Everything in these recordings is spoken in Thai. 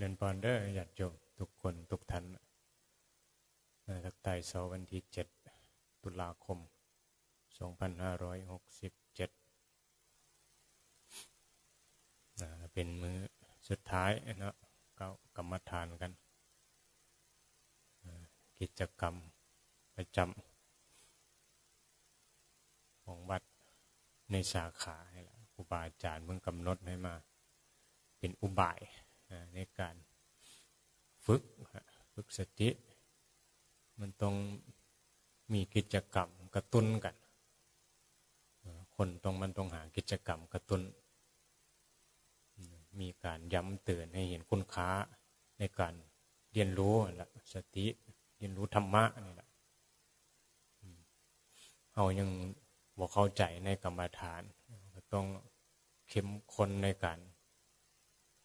เรียนปอนเดอร์หยัดโยมทุกคนทุกท่านทักทายเสาวันที่เจ็ดตุลาคม 2567เป็นมือสุดท้ายนะก็กรรมฐานกัน กิจกรรมประจำของวัดในสาขาครูบาอาจารย์เพิ่งกำหนดให้มา เป็นอุบาย ในการฝึกฝึกสติ มันต้องมีกิจกรรมกระตุ้นกัน คนต้องมันต้องหากิจกรรมกระตุ้น มีการย้ำเตือนให้เห็นคุณค่าในการเรียนรู้ละสติเรียนรู้ธรรมะนี่แหละเรายังบอกเข้าใจในกรรมฐาน ต้องเข้มข้นในการ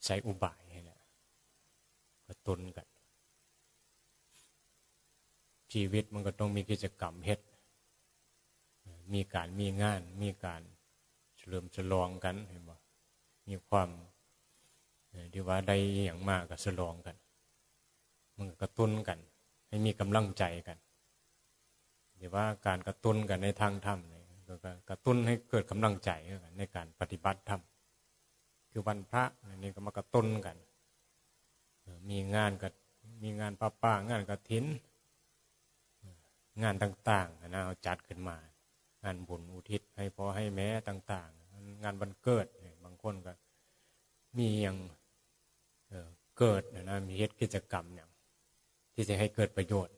ใช้อุบาย กระตุ้นกัน ชีวิตมันก็ต้องมีกิจกรรมเฮ็ด มีการมีงาน มีการเฉลิมฉลองกันเห็นบ่มีความที่ว่าได้อย่างมากก็ฉลองกัน มันกระตุ้นกัน ให้มีกำลังใจกันหรือว่าการกระตุ้นกันในทางธรรมเนี่ยกระตุ้นให้เกิดกำลังใจในการปฏิบัติธรรมคือวันพระนี่ก็มากระตุ้นกัน มีงานกับมีงานป้าป้างานกระถิน งานต่างๆนะเอาจัดขึ้นมา งานบุญอุทิศให้พอให้แม่ต่าง ๆ งานวันเกิดบางคนก็ มีอย่างเกิดนะมีเหตุกิจกรรมอย่างที่จะให้เกิดประโยชน์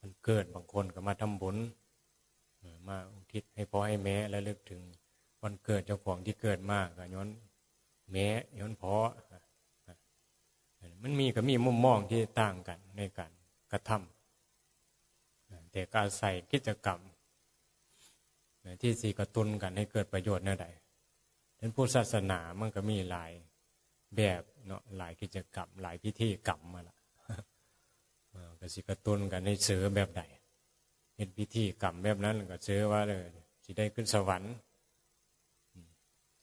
มันเกิดบางคนก็มาทำบุญมาอุทิศให้พอให้แม่และเลึกถึงวันเกิดเจ้าของที่เกิดมากก็ย้อนแม่ย้อนพอ มันมีก็มีมุมมองที่ต่างกันในการกระทำแต่การใส่กิจกรรมที่สีกระตุ้นกันให้เกิดประโยชน์เน่ใดเป็นผู้ศาสนามันก็มีหลายแบบเนาะหลายกิจกรรม หลายพิธีกรรมมาละก็สิกระตุ้นกันให้เสือแบบใดเห็นพิธีกรรมแบบนั้นก็เชื่อว่าเลยสิได้ขึ้นสวรรค์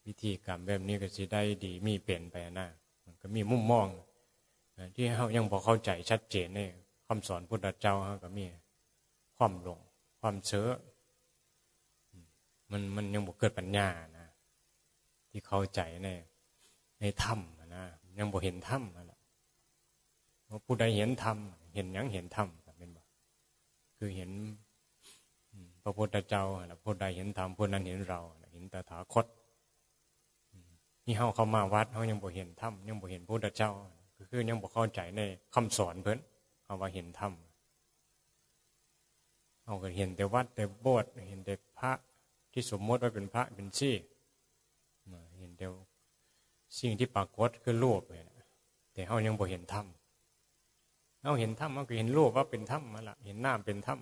พิธีกรรมแบบนี้ก็สิได้ดีมีเปลี่ยนไปหนะมันก็มีมุมมอง ที่เขายังพอเข้าใจชัดเจนในคำสอนพุทธเจ้าเขาก็มีความหลงความเชื่อมันมันยังบอกเกิดปัญญานะที่เข้าใจในในธรรมนะยังบอกเห็นธรรมน่ะว่าผู้ใดเห็นธรรมเห็นยังเห็นธรรมเป็นบ่คือเห็นพระพุทธเจ้าผู้ใดเห็นธรรมผู้นั้นเห็นเรา เห็นตถาคตนี่เฮาเข้ามาวัดเฮายังบ่เห็นธรรมยังบ่เห็นพระพุทธเจ้า คือยังบ่เข้าใจในคำสอนเพิ่นเอาว่าเห็นธรรมเอาก็เห็นแต่วัดแต่โบสถ์เห็นแต่พระที่สมมติว่าเป็นพระเป็นชี่เห็นแต่สิ่งที่ปรากฏคือรูปแต่เฮายังบ่เห็นธรรมเราเห็นธรรมเราก็เห็นรูปว่าเป็นธรรมมาละเห็นหน้าเป็นธรรม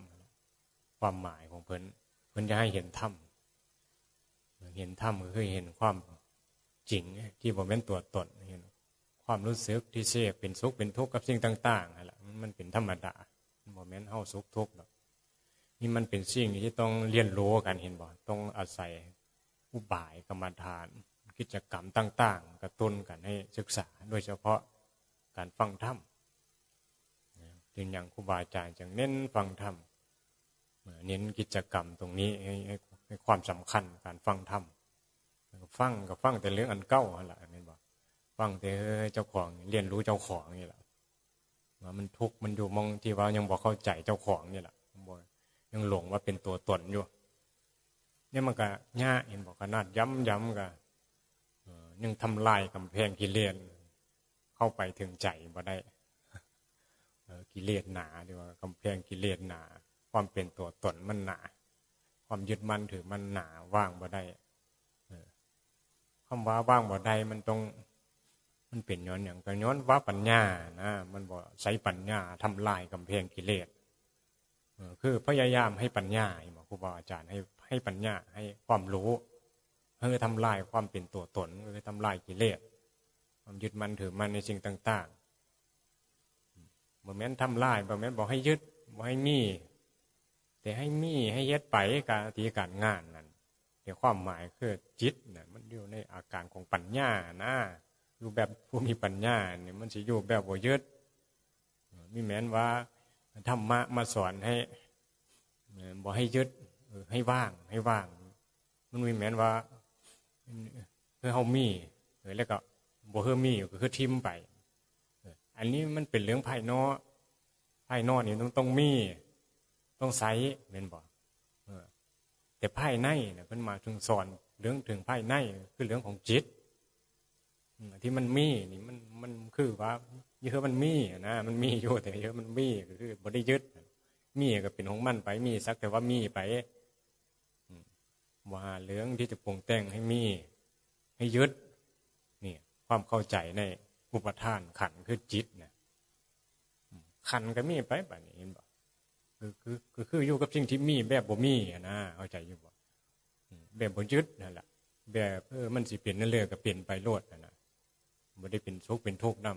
ความหมายของเพิ่นเพิ่นจะให้เห็นธรรมเห็นธรรมก็คือเห็นความจริงที่บ่เป็นตัวตนเห็น ความรู้สึกที่เสียเป็นสุขเป็นทุกข์กับสิ่งต่างๆนั่นแหละมันเป็นธรรมดาบ่แม่นเฮาสุขทุกข์หรอกนี่มันเป็นสิ่งที่ต้องเรียนรู้กันเห็นบ่ต้องอาศัยอุบายกรรมฐาน กิจกรรมต่าง ๆ กระตุ้นกันให้ศึกษา โดยเฉพาะการฟังธรรมจึงอย่างครูบาอาจารย์จึงเน้นฟังธรรมเน้นกิจกรรมตรงนี้ให้ให้ความสำคัญการฟังธรรมฟังกับฟังแต่เรื่องอันเก้าอะไรนี่บอก ฟังแต่เจ้าของเรียนรู้เจ้าของนี่แหละว่ามันทุกข์มันอยู่มองที่ว่ายังบอกเข้าใจเจ้าของนี่แหละบอกยังหลงว่าเป็นตัวตนอยู่ เนี่ยมันก็ง่าเห็นบอกขนาดย้ำย้ำกันยังทำลายกำแพงกิเลสเข้าไปถึงใจบ่ได้กิเลสหนาดีว่ากำแพงกิเลสหนา ความเป็นตัวตนมันหนา ความยึดมั่นถือมันหนาว่างบ่ได้คำว่าว่างบ่ได้มันตรง มันเป็นย้อนอย่างก็ย้อนว่าปัญญานะมันบอกใช้ปัญญาทำลายกำแพงกิเลสคือพยายามให้ปัญญาบอครูบาอาจารย์ให้ให้ปัญญาให้ความรู้เพื่อทำลายความเป็นตัวตนเพื่อทำลายกิเลสความยึดมันถือมันในสิ่งต่างๆบ่แม้นทำลายบ่แม้นบอกให้ยึดบอกให้มี แต่ให้มีให้เย็ดไปการทีการงานนั้นแต่ความหมายคือจิตเนี่ยมันอยู่ในอาการของปัญญานะ อยู่แบบผู้มีปัญญาเนี่ยมันสิอยู่แบบบ่ยึดมีแม้นว่าธรรมะมาสอนให้บ่ให้ยึดให้ว่างให้ว่าง มันมีแม้นว่าเพื่อเฮามีแล้วก็บ่เฮือมีก็คือทิมไปอันนี้มันเป็นเรื่องภายนอกภายนอกนี่ต้องต้องมี ต้องใสเม่นบ่แต่ภายในเนี่ยเพิ่นมาถึงสอนเรื่องถึงภายในคือเรื่องของจิต ที่มันมีนี่มันมันคือว่าเยอะมันมีนะมันมีอยู่แต่เยอะมันมีก็คือบริยึดมีก็เป็นของมันไปมีสักแต่ว่ามีไปว่าเรื่องที่จะปรุงแต่งให้มี ให้ยึดนี่ความเข้าใจในอุปทานขันคือจิตนะขันก็มีไปแบบนี้เห็นบ่คือคือคือคืออยู่กับสิ่งที่มีแบบบ่มีนะเข้าใจอยู่บ่แบบบ่ยึดนั่นแหละแบบเออมันสิเปลี่ยนนั่นเลยก็เปลี่ยนไปโลดนะ บ่ได้เป็นทุกเป็นทุกข์น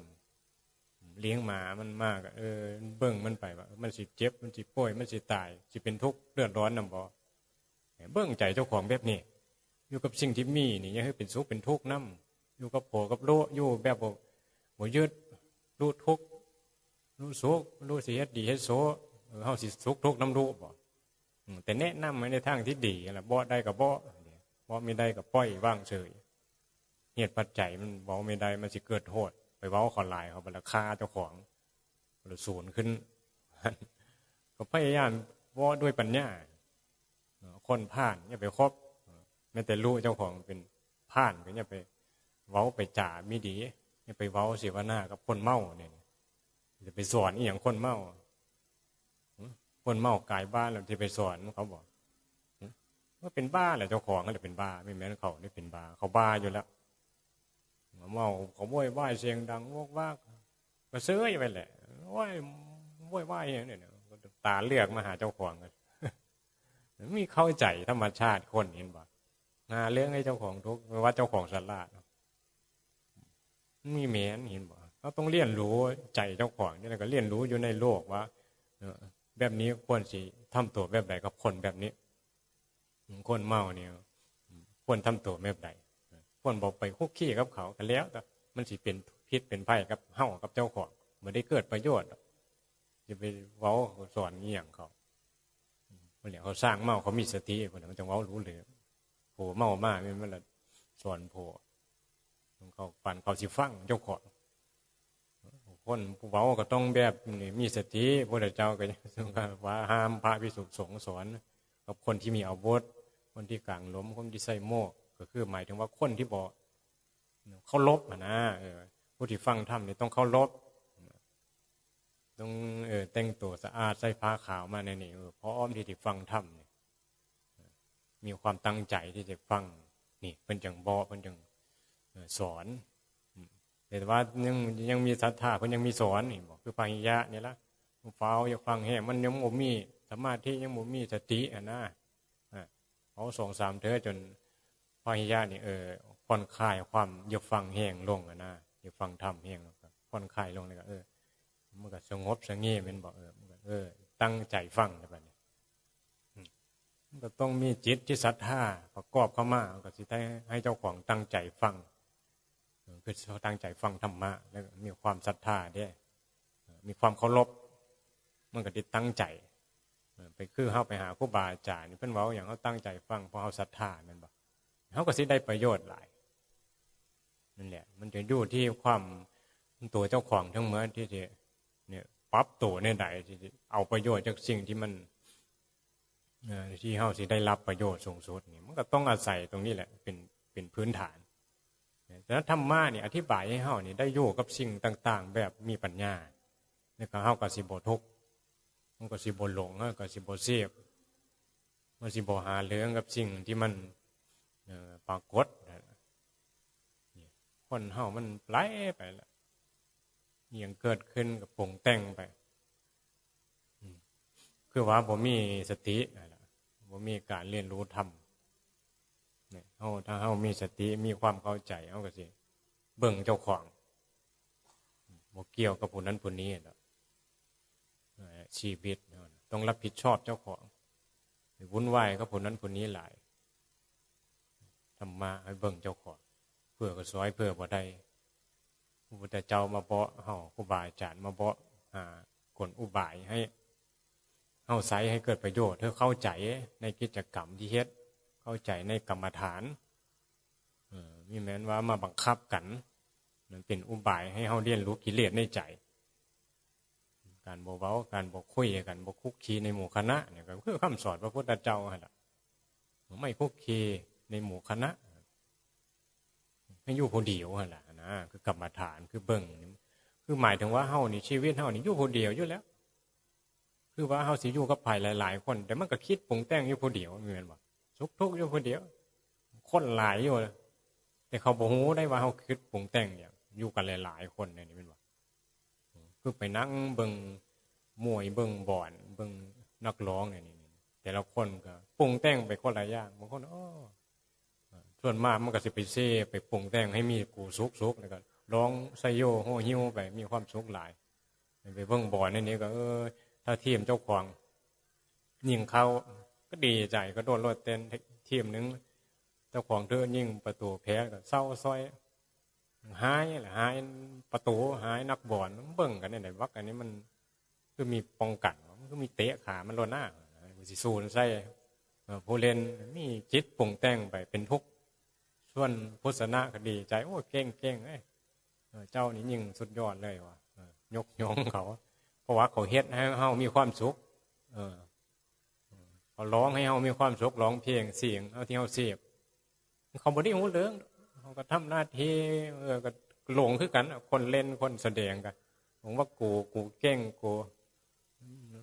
ำเลี้ยงหมามันมากเออเบิ่งมันไปว่ามันสิเจ็บมันสิป่วยมันสิตายสิเป็นทุกข์เดือดร้อนนำบ่เบิ่งใจเจ้าของแบบนี้อยู่กับสิ่งที่มีนี่ยังให้เป็นสุขเป็นทุกข์นำอยู่กับโผกับโลอยู่แบบบ่บ่ยึดรู้ทุกข์รู้สุขรู้สิเฮ็ดดีเฮ็ดโสเฮาสิสุขทุกข์นำรู้บ่แต่แนะนำในทางที่ดีล่ะบ่ได้ก็บ่บ่ไม่ได้ก็ปล่อยว่างเฉย เหตุปัจจัยมันเว้าไม่ได้มันสิเกิดโทษ ไปเว้าขอนลายเขาบราคาเจ้าของหรือศูนย์ขึ้น ก็พยายามว่าด้วยปัญญาคนผ่านอย่าไปครบแม้แต่รู้เจ้าของเป็นผ่านก็อย่าไปเว้าไปจ่ามีดีอย่าไปเว้าเสวนากับคนเมาเนี่ยจะไปสอนอีอย่างคนเมาคนเมากายบ้านเราจะไปสอนเขาบอกว่าเป็นบ้าแหละเจ้าของก็เลยเป็นบ้า ไม่แม้นเขาได้เป็นบ้าเขาบ้าอยู่แล้ว เมาเขาโวยวายเสียงดังวอกว่าก็เสื้อยไปแหละว้ยโวยวายอย่างนี้เนี่ยตาเลือกมาหาเจ้าของกันมีเข้าใจธรรมชาติคนเห็นบ่งาเรื่องให้เจ้าของทุกว่าเจ้าของสลาดมีเมนเห็นบ่เราต้องเรียนรู้ใจเจ้าของนี่แหละก็เรียนรู้อยู่ในโลกว่าแบบนี้ควรสิทำตัวแบบไหนกับคนแบบนี้ คนเมาเนี่ยควรทำตัวแบบไหน ควรบอกไปคุกขี้กับเขากันแล้วแต่มันสิเป็นพิษเป็นไพ่กับเห่ากับเจ้าของมันได้เกิดประโยชน์จะไปเว้าสอนนี่อย่างเขาเมื่อเขาสร้างเมาเขามีสติคนมันจะเว้ารู้เลยโผเมามากมันละสอนโผเขาปั่นเขาสิฟังเจ้าของคนผู้เว้าก็ต้องแบบนี่มีสติพระเจ้าก็ว่าห้ามพระพิสุสงสอนกับคนที่มีอาวุธคนที่กลางล้มคนที่ใส่โมก ก็คือหมายถึงว่าคนที่บอกเขาลบนะผู้ที่ฟังธรรมนี่ต้องเขาลบต้องเออแต่งตัวสะอาดใส่ผ้าขาวมาในนี่เออเพราะอ้อมที่ที่ฟังธรรมเนี่ยมีความตั้งใจที่จะฟังนี่เป็นจังบอเป็นจังสอนแต่ว่ายังยังมีศรัทธาเพิ่นยังมีสอนนี่บอกคือปัญญาเนี่ยละฟ้าอยากฟังแห่มันยังบ่มีสมาธิยังบ่มีสติอะนะเขาสองสามเธอจน ปัญญานี่เออผ่อนคลายความอยากฟังแห้งลงนะอยากฟังธรรมแห้งลงผ่อนคลายลงเลยก็เออมันก็สงบสงเงีเป็นบอกเออเออ ตั้งใจฟังแบบนี้มันก็ต้องมีจิตที่ศรัทธาประกอบเข้ามาก็สิให้ให้เจ้าของตั้งใจฟังคือเขาตั้งใจฟังธรรมะแล้วมีความศรัทธาด้วยมีความเคารพมันก็ติดตั้งใจไปคือเข้าไปหาครูบาอาจารย์เพื่อนว่าอย่างเขาตั้งใจฟังเพราะเขาศรัทธานั่นบอก เขาก็สิได้ประโยชน์หลายนั่นแหละ มันจะอยู่ที่ความตัวเจ้าของทั้งเมื่อที่จะเนี่ยปรับตัวในใดที่เอาประโยชน์จากสิ่งที่มันที่เขาสิได้รับประโยชน์สูงสุดนี่มันก็ต้องอาศัยตรงนี้แหละ เป็นเป็นพื้นฐานแต่ธรรมะเนี่ยอธิบายให้เฮานี่ได้อยู่กับสิ่งต่าง ๆ แบบมีปัญญาเนี่ยก็เฮากับสิบทุกมันก็สิบหลงก็สิบเสียบมันสิบหาเรื่องกับสิ่งที่มัน ปรากฏคนเฮามันไหลไปแล้วยังเกิดขึ้นกับปงแต่งไปคือว่าผมมีสติผมมีการเรียนรู้ธรรมเนี่ยเฮาถ้าเฮามีสติมีความเข้าใจเฮาก็สิเบิ่งเจ้าของบ่เกี่ยวกับผู้นั้นผู้นี้ชีวิตต้องรับผิดชอบเจ้าของวุ่นวายกับผู้นั้นผู้นี้หลาย ทำมาให้เบิ่งเจ้าของเพื่อก็ซอยเพื่อบ่ได้พระพุทธเจ้ามาบอกเฮาครูบาอาจารย์มาเบอกอ่ากลอุบายให้เฮาใช้ให้เกิดประโยชน์เธอเข้าใจในกิจกรรมที่เฮ็ดเข้าใจในกรรมฐานมีแม้นว่ามาบังคับกันมันเป็นอุบายให้เฮาเรียนรู้กิเลสในใจ การบอกเว้าการบอกคุยกันบอกคุกคีในหมู่คณะเนี่ยก็คือคำสอนพระพุทธเจ้าหั่นล่ะไม่คุกคี ในหมู่คณะให้อยู่คนเดียวหั่นล่ะนะคือกรรมฐานคือเบิ่งคือหมายถึงว่าเฮานี่ชีวิตเฮานี่อยู่คนเดียวอยู่แล้ว คือว่าเฮาสิอยู่กับภัยหลาย ๆ คน แต่มันก็คิดปรุงแต่งอยู่คนเดียวเหมือนบ่สุขทุกอยู่คนเดียว คนหลายอยู่แต่เขาบอกฮู้ได้ว่าเขาคิดปรุงแต่งอย่างอยู่กันหลาย ๆ คนเนี่ยนี่เป็นว่าคือไปนั่งเบิ่งมวยเบิ่งบ่อนเบิ่งนักร้องเนี่ยนี่แต่ละคนก็ปรุงแต่งไปคนละอย่างบางคนอ๋อ ส่วนมากมันก็สิไปเซ่ไปปรุงแต่งให้มีกูสุกสุกแล้วก็ร้องไซโยโฮฮิวไปมีความสุขหลายไปเบิ่งบอนนี่นี่ก็เออถ้าทีมเจ้าของยิงเขาก็ดีใจก็โดนรถเต้นทีมนึงเจ้าของเธอยิ่งประตูแพ้ก็เศร้าซอยหายแหละหายประตูหายนักบอลเบิ่งกันเนี่ยวักอันนี้มันคือมีป้องกันมันก็มีเตะขามันโลหน้าสิสูนใส่ผู้เล่นมีจิตปรุงแต่งไปเป็นทุกข์ ส่วนพุทธนะก็ดีใจ โอ้เก่งเก่งเอ้เจ้านี่ยิ่งสุดยอดเลยวะยกย่องเขา เพราะว่าเขาเฮ็ดให้เฮามีความสุข เออเขาร้องให้เฮามีความสุขร้องเพลงเสียงเอาที่เฮาเสียบเขาบอดี้หูเรื่องเขาก็ทำหน้าที่เออก็หลงคือกัน คนเล่นคนแสดงกันผมว่ากูกูเก่งกู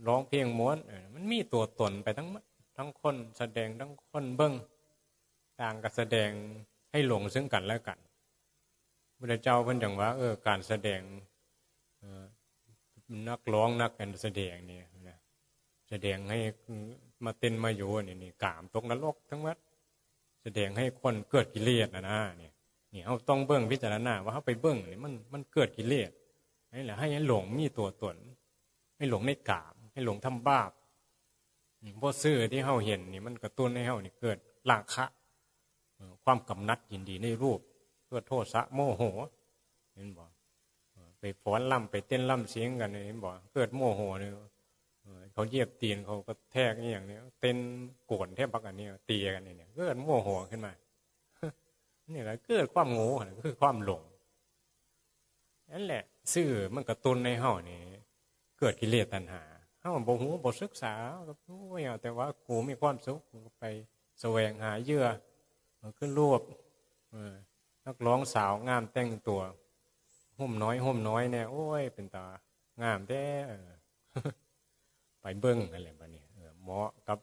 ร้องเพลงม้วนมันมีตัวตนไปทั้งทั้งคนแสดงทั้งคนเบิ้งต่างกับแสดง ให้หลงซึ่งกันและกันพระเจ้าเพิ่นจังว่า เออ การแสดงนักร้องนักการแสดงเนี่ยนะแสดงให้มาเต้นมาอยู่นี่นี่กามตกนรกทั้งหมดแสดงให้คนเกิดกิเลสนะนะเนี่ยนี่เขาต้องเบื้องพิจารณาว่าเขาไปเบื้องนี่มันมันเกิดกิเลสนี่แหละให้หลงมีตัวตน ให้หลงในกาม ให้หลงทำบาปพราะซื่อที่เขาเห็นนี่มันกระตุ้นให้เขานี่เกิดราคะ ความกำนัดยินดีในรูป เพื่อโทษสะโมโห เห็นบอกไปฟ้อนล่ำไปเต้นล่ำเสียงกันเห็นบอกเกิดโมโหเนี่ยเขาเยียบตีนเขาก็แทกนี่อย่างนี้เต้นโกนแทบปักอันนี้ตีกันเนี่ยเกิดโมโหขึ้นมานี่แหละเกิดความโง่คือความหลงนั่นแหละซื่อมันกระตุ้นในเฮานี่เกิดกิเลสตัณหาเฮาบ่หูบ่ศึกษาก็โอ้ยแต่ว่ากูมีความสุขไปแสวงหาเยื่อ ขึ้นรวบนักร้องสาวงามแต่งตัวห่มน้อยห่มน้อยเนี่ยโอ้ย เป็นตางามแท้ไปเบิ้งอะไรแบบนี้เหมาะกับ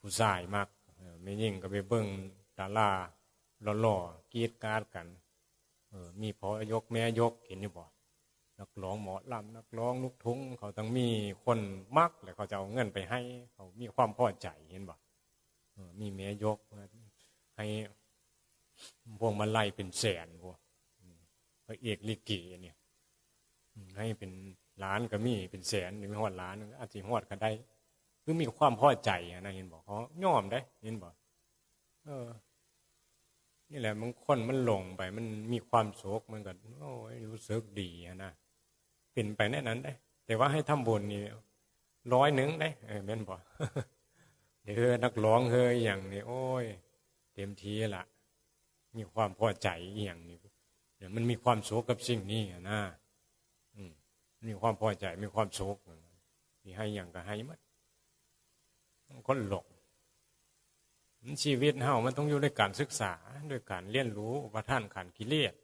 ผู้ชายมากไม่ยิ่งก็ไปเบิ้งดาราหล่อๆกีดการกันมีพอยกแม่ยกเห็นอยู่บ่นักร้องหมอลำนักร้องลูกทุ่งเขาต้องมีคนมักเลยเขาจะเอาเงินไปให้ เขามีความพอใจเห็นบ่มีแม่ยก ให้พวงมาไล่เป็นแสนพวกพระเอกลิเกเนี่ยให้เป็นล้านก็มีเป็นแสนหรือไม่หอดล้านอาจจะหอดก็ได้คือมีความพอใจนะเห็นบอกเขาย่อมได้เห็นบอกเออ นี่แหละมันคนมันหลงไป มันมีความโศกมันก็โอ้ยรู้สึกดีนะเป็นไปแน่นั้นได้ แต่ว่าให้ทำบุญนี่ร้อยหนึ่งได้เออแม่นบอกเดี๋ยวนักร้องเฮยอย่างนี้โอ้ย เต็มทีละมีความพอใจอย่างนี้เดี๋ยวมันมีความโศกกับสิ่งนี้นะมีความพอใจมีความโศกมีให้อย่างก็ให้มัดคนหลงชีวิตเฮามันต้องอยู่ด้วยการศึกษาด้วยการเรียนรู้อุปทานขันกิเลส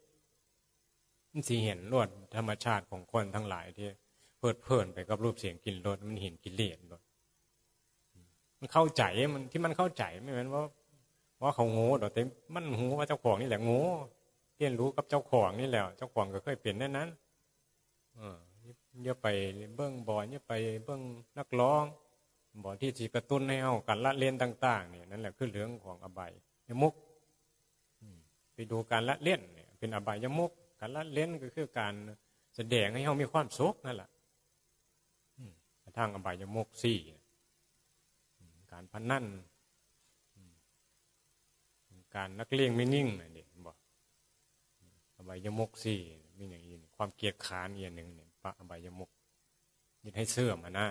มันสีเห็นรวดธรรมชาติของคนทั้งหลายที่เพลิดเพลินไปกับรูปเสียงกลิ่นรสมันเห็นกิเลสรสมันเข้าใจมันที่มันเข้าใจไม่เหมือนว่า ว่าเขาโง่ดอกแต่มันหูว่าเจ้าของนี่แหละโง่เรียนรู้กับเจ้าของนี่แหละเจ้าของก็เคยเปลี่ยนแน่นั้นเยอะไปเบื้องบอยเยอะไปเบื้องนักร้องบ่อที่สีกระตุ้นให้เอาการละเล่นต่าง ๆ เนี่ยนั่นแหละคือเรื่องของอบายยมุกไปดูการละเล่นเนี่ยเป็นอบายยมุกการละเล่นก็คือการแสดงให้เขามีความสุขนั่นแหละทางอบายยมุกสี่การพนัน การนักเลี้ยงไม่นิ่งนี่บอกอบายมุกสี่มีอย่างนี้ความเกียดค้านอีกอย่างหนึ่งเนี่ยปะอบายมุกยึดให้เสื่อมมาหน้า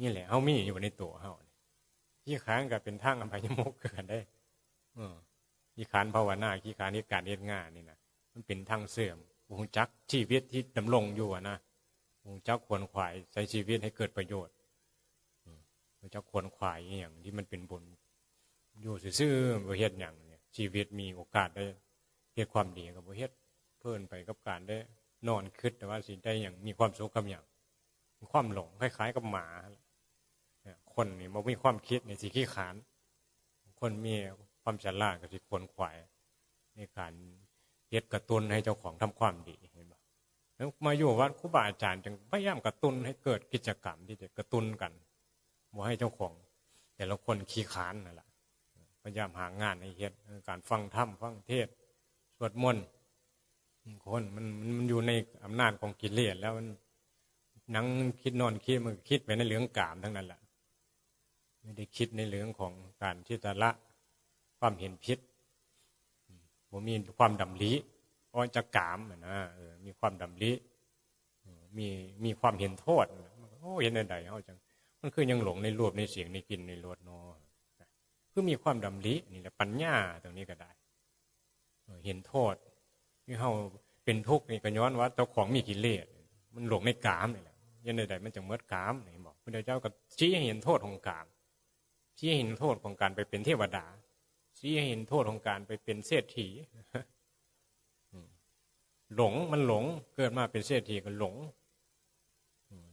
นี่แหละเฮามีอยู่ในตัวเฮาขี้ค้านกับเป็นทางอบายมุกกันได้อขี้ค้านภาวนาขี้ค้านที่การเฮ็ดงานนี่นะมันเป็นทางเสื่อมวงจักชีวิตที่ดำรงอยู่นะวงจักควรขวายใช้ชีวิตให้เกิดประโยชน์วงจักควรขวายอย่างที่มันเป็นบุญ อยู่ซื่อๆประเฮ็ดอย่างเนี่ยชีวิตมีโอกาสได้เฮ็ดความดีกับประเฮ็ดเพิ่นไปกับการได้นอนคิดแต่ว่าสิได้อย่างมีความสุขกับอย่างความหลงคล้าย ๆ กับหมาคนนี่มันมีความคิดในสิขี้ขาน คนมีความฉลาดกับสิควรขวายในการเฮ็ดกระตุ้นให้เจ้าของทำความดีเห็นบ่แล้วมาอยู่วัดครูบาอาจารย์จึงพยายามกระตุ้นให้เกิดกิจกรรมที่จะกระตุ้นกันบ่ให้เจ้าของ แต่ละคนขี้ขานนั่นแหละ พยายามหางานให้เฮ็ดการฟังธรรมฟังเทศสวดมนต์คนมันมันอยู่ในอำนาจของกิเลสแล้วมันนั่งคิดนอนคิดมันคิดไปในเรื่องกามทั้งนั้นแหละไม่ได้คิดในเรื่องของการที่จะละความเห็นพิษผมมีความดำริอ้อยจะกามนะเออมีความดำริมีมีความเห็นโทษโอ้เห็นใดๆเอาจังมันคือยังหลงในรูปในเสียงในกลิ่นในรสนอ คือมีความดำรินี่แหละปัญญาตรงนี้ก็ได้ เห็นโทษที่เขาเป็นทุกข์นี่ก็ย้อนว่าเจ้าของมีกิเลสมันหลงในกามนี่แหละยันใดๆมันจะเมื่อกามนี่บอกพระเจ้าก็ชี้ให้เห็นโทษของกามชี้ให้เห็นโทษของการไปเป็นเทวดา ชี้ให้เห็นโทษของการไปเป็นเศรษฐีหลงมันหลงเกิดมาเป็นเศรษฐีก็หลง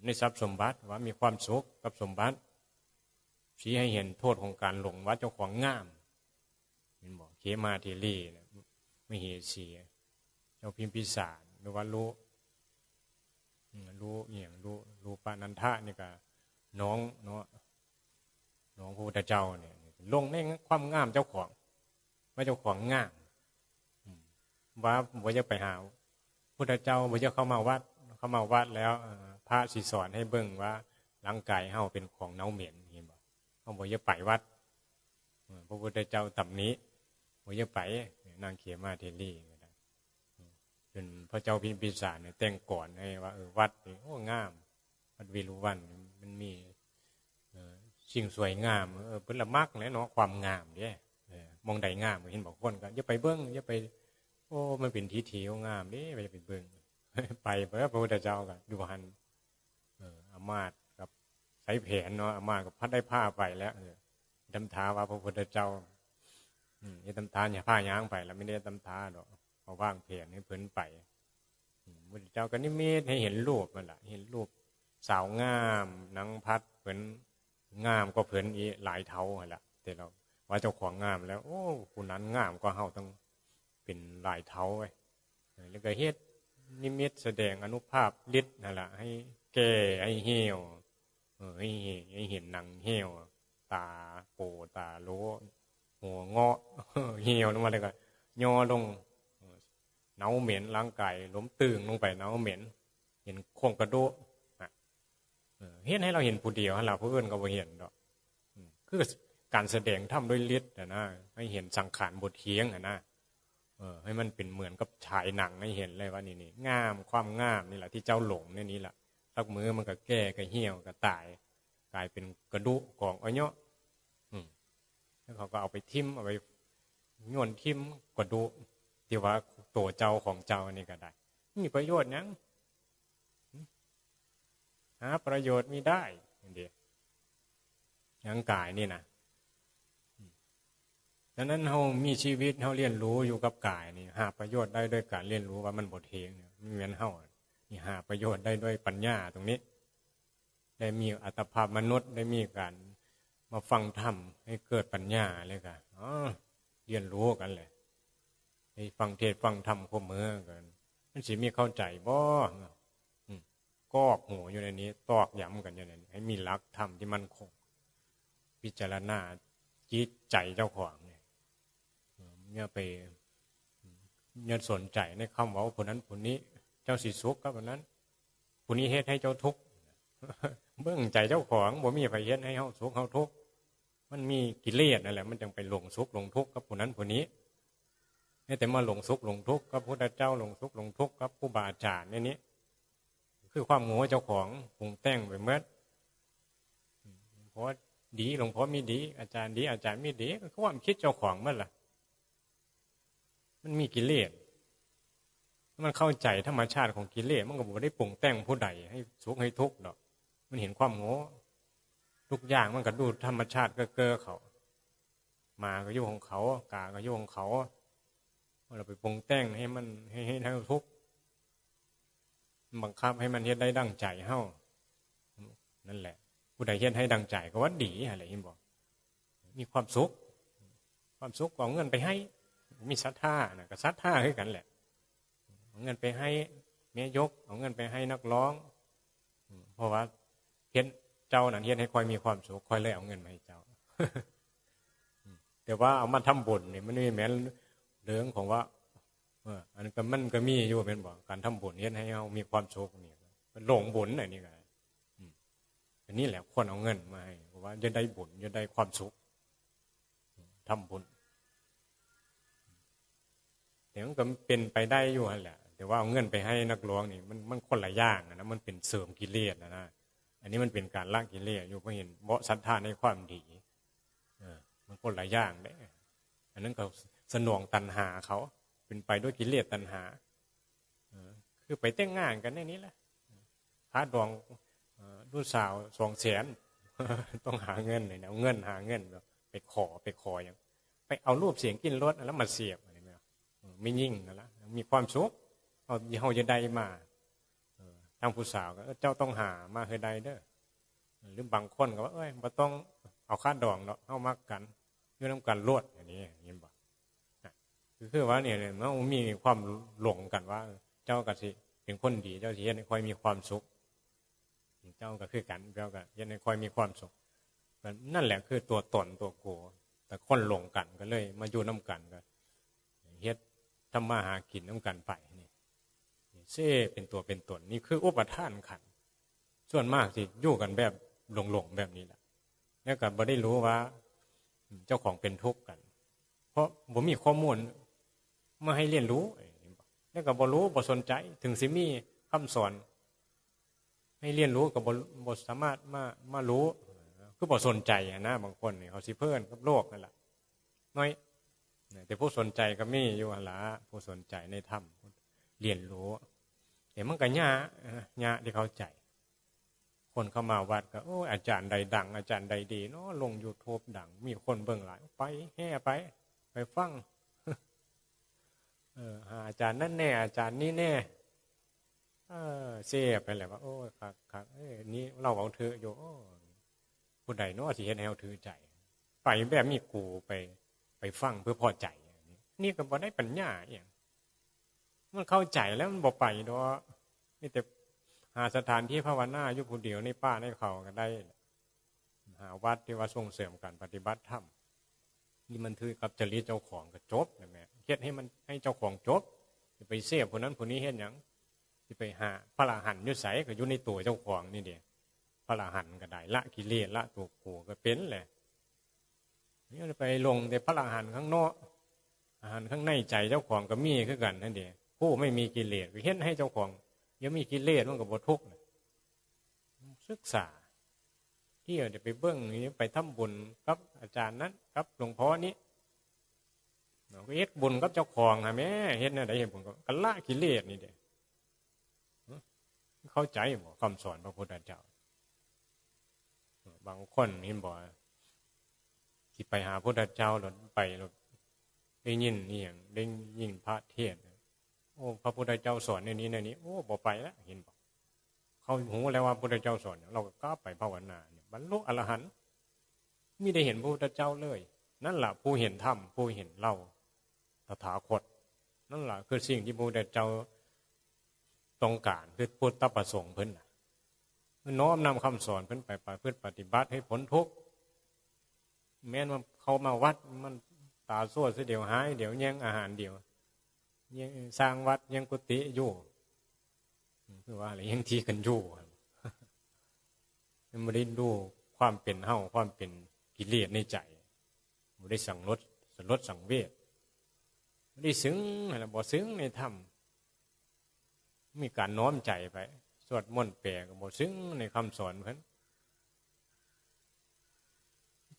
ในทรัพย์สมบัติว่ามีความสุขกับสมบัติ ชี้ให้เห็นโทษของการหลงว่าเจ้าของง่ามมันบอกเคมาเทลีนะไม่เหียเสียเจ้าพิมพิสารหรือว่ารู้รู้เหี่ยงรู้รู้ปานันทะนี่ก็น้องเนาะน้องพระพุทธเจ้าเนี่ยลงในความงามเจ้าของว่าเจ้าของงามว่าบ่จะไปหาพุทธเจ้าบ่จะเข้ามาวัด เข้ามาวัดแล้วพระสิสอนให้เบิ่งว่าร่างกายเฮาเป็นของเน่าเหม็น เห็นบ่เขาบ่จะไปวัดพระพุทธเจ้าตำนี้บ่จะไปนางเขียมาเทลี่จนพระเจ้าพิมพิสารเนี่ยแต่งก่อนให้ว่าเออวัดนี่โอ้งาม วัดวิรุวันมันมีสิ่งสวยงามเออเป็นละมักเลยเนาะความงามเนี่ยมองใดงามเห็นบอกคนก็อย่าไปเบิ้งอย่าไป โอ้ มันเป็นทีทีงามนี่ไปไปเบิ้งไปเพราะพระพุทธเจ้ากันดูหันเอออามาตกับ ใช้แผนเนาะอามากับพัดได้ผ้าไปแล้วเออทำทาว่าพระพุทธเจ้าอืมทำท้าอย่าผ้าย้างไป แล้วไม่ได้ทำท้าดอกเอาว่างแผนให้เพิ่นไปพระพุทธเจ้าก็นิมิตให้เห็นรูปมันละเห็นรูปสาวงามนางพัดเพิ่นงามก็เพิ่นอีหลายเท่าละแต่เราว่าเจ้าของงามแล้ว โอ้คุณนั้นงามก็เฮาต้องเป็นหลายเท่าไว้แล้วก็เฮ็ดนิมิตแสดงอนุภาพฤทธิ์นั่นแหละให้แก่ให้เหี่ยว ให้ให้เห็นหนังเหี่ยวตาโปตาโลหัวเงาะเหี่ยวลงมาเลยก็ย่อลงเน่าเหม็นร่างกายล้มตึงลงไปเน่าเหม็น เห็นโครงกระดูกเห็นให้เราเห็นผู้เดียวให้เราผู้อื่นก็บ่เห็นดอกคือการแสดงทำด้วยฤทธิ์นะให้เห็นสังขารบทเทียงนะเออให้มันเป็นเหมือนกับฉายหนังให้เห็นเลยว่านี่นี่งามความงามนี่แหละที่เจ้าหลงนี่นี่แหละ สักมือมันก็แก่ก็เหี่ยวก็ตาย กลายเป็นกระดูกกองอ้อยเนาะแล้วเขาก็เอาไปทิมเอาไปโยนทิมกระดูกที่ว่าตัวเจ้าของเจ้านี่ก็ได้มีประโยชน์ยังหาประโยชน์มีได้เดียยังกายนี่นะดังนั้นเรามีชีวิตเราเรียนรู้อยู่กับกายนี่หาประโยชน์ได้ด้วยการเรียนรู้ว่ามันบทเทงเนี่ยไม่เหมือนเฮา นี่หาประโยชน์ได้ด้วยปัญญาตรงนี้ ได้มีอัตภาพมนุษย์ได้มีการมาฟังธรรมให้เกิดปัญญาเลยกันอ๋อเรียนรู้กันเลยให้ฟังเทศฟังธรรมข้อมือกันมันสิมีเข้าใจบ่กอกหัวอยู่ในนี้ ตอกย้ำกันอยู่ในนี้ให้มีลักธรรมที่มันคง พิจารณาจิตใจเจ้าของเนี่ยเนี่ยไปเนี่ยสนใจในคำว่าคนนั้นคนนี้ เจ้าสิสุขกับคนนั้นคนนี้เฮ็ดให้เจ้าทุกข์เบื้องใจเจ้าของบ่มีไฟเฮ็ดให้เฮาสุขเฮาทุกข์มันมีกิเลสนั่นแหละ มันจึงไปหลงสุขหลงทุกข์กับคนนั้นคนนี้แต่มาหลงสุขหลงทุกข์กับพระเจ้าหลงสุขหลงทุกข์กับผู้บาอาจารย์ในนี้คือความโง่เจ้าของปรุงแต่งไปเมื่อเพราะดีหลวงพ่อมีดี อาจารย์ดี อาจารย์มีดีก็ความคิดเจ้าของมื่อล่ะ มันมีกิเลส มันเข้าใจธรรมชาติของกิเลสมันก็บอกได้ปรุงแต่งผู้ใดให้สุขให้ทุกข์ดอก มันเห็นความโง่ทุกอย่างมันก็ดูธรรมชาติก็เก้อเขามาก็ยุ่งของเขากาก็ยุ่งของเขาเราไปปรุงแต่งให้มันให้ให้ทั้งทุกข์บังคับให้มันเฮ็ดได้ดังใจเฮ้านั่นแหละ ผู้ใดเฮ็ดให้ดังใจก็ว่าดีอะไรที่บอก มีความสุข ความสุขเอาเงินไปให้ มีศรัทธานะก็ศรัทธาคือกันแหละ เอาเงินไปให้เมียยก เอาเงินไปให้นักร้องเพราะว่าเฮ็ดเจ้านั่นเฮ็ดให้คอยมีความสุขคอยเลยเอาเงินมาให้เจ้าแต่ว่าเอามาทำบุญเนี่ยมันไม่แม้นเรื่องของว่าอันก็มันก็มีอยู่เป็นบอกการทำบุญเฮ็ดให้เรามีความสุขนี่หลงบุญอะไรนี่ไงอันนี้แหละควรเอาเงินมาให้เพราะว่าจะได้บุญจะได้ความสุขทำบุญแต่มันก็เป็นไปได้อยู่แหละ แต่ว่าเอาเงินไปให้นักร้องนี่มันมันคนละอย่างนะมันเป็นเสริมกิเลสนะนะอันนี้มันเป็นการละกิเลสอยู่เพราะเห็นเพราะศรัทธาในความดีเออมันคนละอย่างเด้อันนั้นก็สนองตันหาเขา เป็นไปด้วยกิเลสตันหาคือไปแต่งงานกันในนี้แหละพระดองลูกสาวสองแสนต้องหาเงินเลยนะเงินหาเงินไปขอไปขออย่าง ไปเอารูปเสียงกินรถแล้วมาเสียบอะไรไหมไม่ยิ่งนะละมีความสุข เอาเขาจะได้มาทางผู้สาวก็เจ้าต้องหามาเคยได้เด้อหรือบางคนก็ว่าเอ้ยมาต้องเอาค่าดองเนาะเอามากกันเพื่อต้องการวดอย่างนี้ยินบอกคือว่าเนี่ยมันมีความหลงกันว่า เจ้าก็สิเป็นคนดีเจ้าสิเฮ็ดให้คอยมีความสุข เจ้าก็คือกันเจ้าก็เฮ็ดให้คอยมีความสุขนั่นแหละคือตัวตนตัวโกแต่คนหลงกันก็เลย มาอยู่น้ากันก็เฮ็ดทำมาหากินน้ากันไป เซ่เป็นตัวเป็นตนนี่คืออุปทานขันส่วนมากสิอยู่กันแบบหลงๆแบบนี้แหละแล้วก็บ่ได้รู้ว่า เจ้าของเป็นทุกข์กัน เพราะผมมีข้อมูลมาให้เรียนรู้แล้วก็บรู้บ่สนใจถึงสิมีคำสอน ให้เรียนรู้กับบทสามารถมามารู้คือบสนใจนะบางคนเนี่ยเขาสิเพื่นกับโลกนั่นแหละน้อยแต่ผู้สนใจก็มีอยู่ละผู้สนใจในธรรมเรียนรู้ แต่มันก็ยาญาที่เขาใจ คนเข้ามาวัดก็โอ้อาจารย์ใดดัง อาจารย์ใดดีเนาะลงยูทูบดัง มีคนเบิ่งหลายไปแห่ไป ไปฟังเอออาจารย์นั่นแน่ อาจารย์นี่แน่เออเสียไปเลยว่า โอ้ครับครับเอ้นี่เราเอาเธออยู่ผู้ใดเนาะสิเห็นแนวถือใจ ไปแบบมีกูไป ไปฟังเพื่อพอใจ นี่ก็บ่ได้ปัญญาอย่าง มันเข้าใจแล้วมันบอกไปเนาะนี่แต่หาสถานที่ภาวนาอยู่ผู้เดียวในป้าในเขาก็ได้ หาวัดที่ว่าส่งเสริมการปฏิบัติธรรมนี่มันถือกับจริตเจ้าของก็จบนะแม่เฮ็ดให้มันให้เจ้าของจบจะไปเสียคนนั้นคนนี้เฮ็ดอย่างจะไปหาพระอรหันต์ยุสัยก็อยู่ในตัวเจ้าของนี่เดียพระอรหันต์ก็ได้ ละกิเลสละตัวโกก็เป็นแหละนี่ไปลงแต่พระอรหันต์ข้างนอกอาหารข้างในใจเจ้าของก็มีคือกันนั่นเดีย ผู้ไม่มีกิเลสเฮ็ดให้เจ้าของยังมีกิเลสมันก็บบทุกข์ศึกษา ที่เดี๋ยวไปเบื้องนี้ไปทำบุญกับอาจารย์นั้นกับหลวงพ่อนี้เราก็เฮ็ดบุญกับเจ้าของฮะแม่เฮ็ดเนี่ยได้เห็นผลก็ละกิเลสนี่เด้เข้าใจบ่คำสอนพระพุทธเจ้า บางคนเห็นบ่ที่ไปหาพระพุทธเจ้าหรือไปหรือได้ยินนี่อย่างได้ยินพระเทศ อ้พระพุทธเจ้าสอนในนี้ในนี้โอ้บ่ไปแล้วเห็นบ่เขาหูแล้วว่าพระพุทธเจ้าสอนเราก็กล้าไปภาวนาเนี่ยบรรลุอรหันต์ไม่ได้เห็นพระพุทธเจ้าเลย นั่นแหละผู้เห็นธรรมผู้เห็นเราตถาคต นั่นแหละคือสิ่งที่พระพุทธเจ้าต้องการคือพุทธประสงค์เพิ่นน้อมนำคำสอนเพิ่นไปไปเพื่อปฏิบัติให้ผลทุกข์แม้ว่าเขามาวัดมันตาโซ่เดียวหายเดี๋ยวแย่งอาหารเดียว ยังสร้างวัดยังกุฏิอยู่คือว่าอะไรยังทีกันอยู่ไม่ได้ดูความเป็นเฮ้าความเป็นกิเลสในใจไม่ได้สั่งลดสั่งลดสั่งเวทไม่ได้ซึ้งอะไรบ่ซึ้งในธรรมมีการน้อมใจไป สวดมนต์แปลก็บ่ซึ้งในคำสอนเพิ่น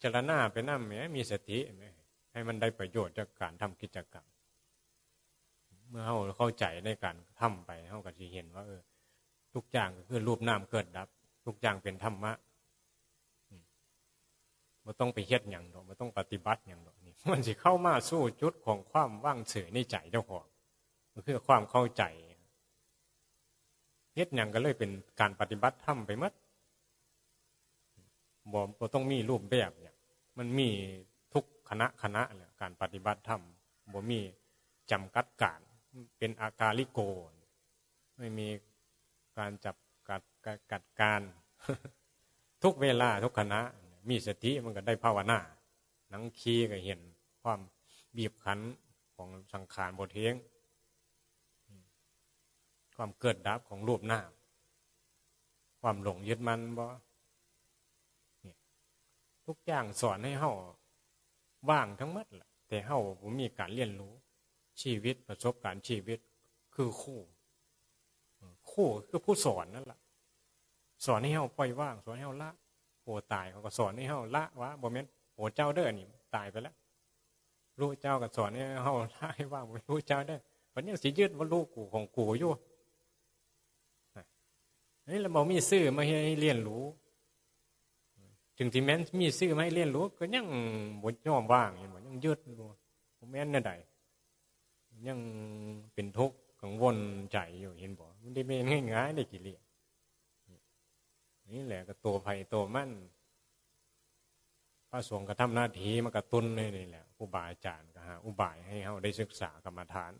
จารณาไปนั่นแหมมีสติแหมให้มันได้ประโยชน์จากการทำกิจกรรม เมื่อเขาเข้าใจในการทำไปเขาก็จะเห็นว่าเออ ทุกอย่างก็คือรูปนามเกิดดับ ทุกอย่างเป็นธรรมะมันต้องไปเฮ็ดอย่างดอกมันต้องปฏิบัติอย่างดอกนี่มันสิเข้ามาสู้จุดของความว่างเฉยในใจเจ้าของมันคือความเข้าใจเฮ็ดอย่างก็เลยเป็นการปฏิบัติธรรมไปมัดบ่ต้องมีรูปแบบอย่างมันมีทุกคณะคณะแหละการปฏิบัติธรรมบ่มีจำกัดการ เป็นอาการลิโก ไม่มีการจับกัดกัดการ ทุกเวลาทุกคณะ มีสติมันก็ได้ภาวนาหนังคีก็เห็นความบีบคั้นของสังขารบทเทงความเกิดดับของรูปหน้า ความหลงยึดมันบ่ทุกอย่างสอนให้เฮาว่างทั้งหมดแหละแต่เฮาผมมีการเรียนรู้ ชีวิตประสบการณ์ชีวิตคือคู่ คู่คือผู้สอนนั่นแหละสอนให้เฮาปล่อยว่าง สอนให้เฮาละโอตายเขาก็สอนให้เฮาละวะบ่แม่นโอเจ้าเด้อนี่ตายไปแล้วรู้เจ้าก็สอนให้เฮาละให้ว่างบ่รู้เจ้าได้วันนี้สิยึดว่าลูกกูของกูอยู่นี่เราบอกมีซื่อมาให้เรียนรู้ ถึงที่แม้นมีซื่อมาให้เรียนรู้ ก็ยังบ่ยอมว่างอยู่บ่ยังยึดอยู่บ่แม่นนั่นใด ยังเป็นทุกข์กังวลใจอยู่เห็นบ่มันได้ไม่ง่ายๆได้กี่เรียนี่แหละก็ตัวภัยตัวมั่นพระสงฆ์ก็ทำหน้าที่มากระตุ้นนี่แหละอุบาอาจารย์ก็หาอุบายให้เขาได้ศึกษากรรมฐาน